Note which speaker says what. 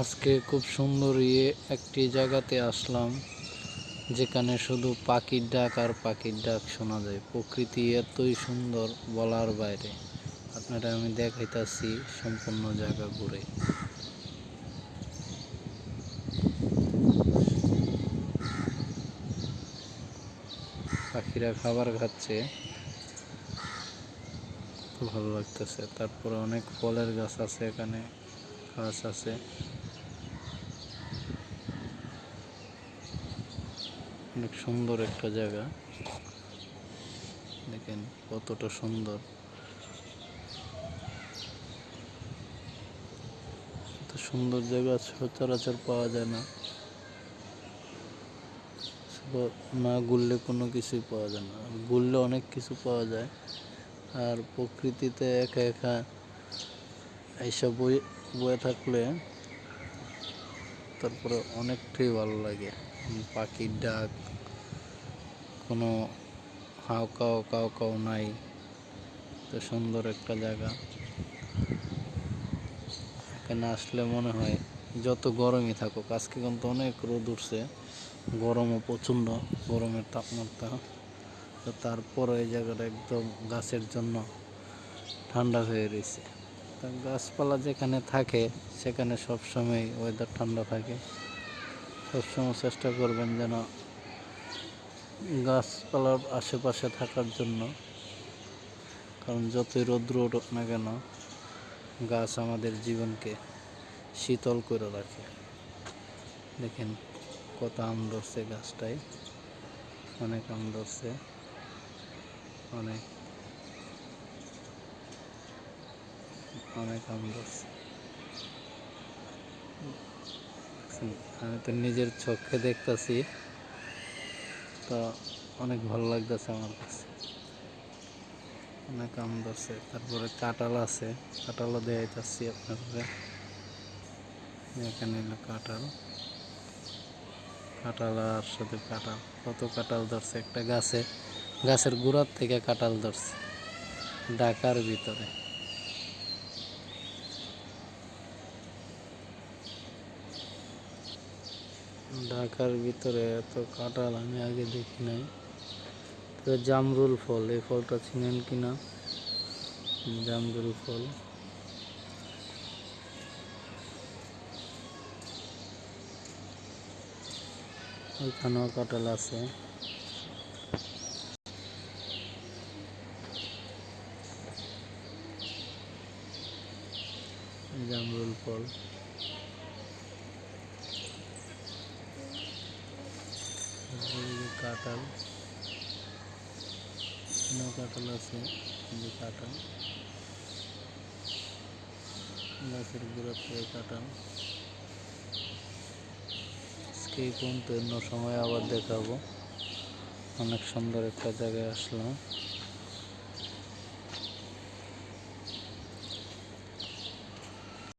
Speaker 1: আজকে খুব সুন্দর ইয়ে একটি জায়গাতে আসলাম, যেখানে শুধু পাখির ডাক আর পাখির ডাক শোনা যায়। প্রকৃতি এতই সুন্দর বলার বাইরে। আপনারা, আমি দেখাইতাছি সম্পূর্ণ জায়গা ঘুরে। পাখিরা খাবার খাচ্ছে। ভালো লাগতেছে। তারপরে অনেক ফলের গাছ আছে এখানে, গাছ আছে। অনেক সুন্দর একটা জায়গা। দেখেন কতটা সুন্দর। এত সুন্দর জায়গা সচরাচর পাওয়া যায় না। না ঘুরলে কোনো কিছুই পাওয়া যায় না। ঘুরলে অনেক কিছু পাওয়া যায়। আর প্রকৃতিতে একা একা এইসব বই, বয়ে থাকলে তারপরে অনেকটাই ভালো লাগে। পাখির ডাক কোনো হাও কাও কাও কাও নাই। তো সুন্দর একটা জায়গা। এখানে আসলে মনে হয় যত গরমই থাকুক, আজকে কিন্তু অনেক রোদ উঠছে। গরমও প্রচণ্ড, গরমের তাপমাত্রা। তো তারপরে এই জায়গাটা একদম গাছের জন্য ঠান্ডা হয়ে রয়েছে। তা গাছপালা যেখানে থাকে, সেখানে সবসময় ওয়েদার ঠান্ডা থাকে। সবসময় চেষ্টা করবেন যেন গাছপালার আশেপাশে থাকার জন্য, কারণ যতই রৌদ্র উঠুক না কেন, গাছ আমাদের জীবনকে শীতল করে রাখে। দেখেন কত আম ধরছে গাছটায়, অনেক আম ধরছে, অনেক অনেক আম ধরছে। আমি তো নিজের চোখে দেখতাছি তো অনেক ভালো লাগতেছে আমার কাছে। অনেক আম ধরছে, তারপরে কাঁঠাল আছে, কাঁঠালও দেখাইতেছি আপনাদের এখানে হলো কাঁঠাল। কাঁঠাল আর সাথে কাঁঠাল। কত কাঁঠাল ধরছে, একটা গাছে, গাছের গোড়ার থেকে কাঁঠাল ধরছে, ঢাকার ভিতরে। ঢাকার ভিতরে এত কাঁঠাল আমি আগে দেখি নাই। তবে জামরুল ফল, এই ফলটা চিনেন কিনা? জামরুল ফল। ওইখানেও কাঁঠাল আছে। জামরুল ফল। কাঁঠাল। এখানেও কাঁঠাল আছে যে কাঁঠাল। গাছের গোড়া থেকে কাঁঠাল। আজকে এই পর্যন্ত অন্য সময় আবার দেখাবো। অনেক সুন্দর একটা জায়গায় আসলাম।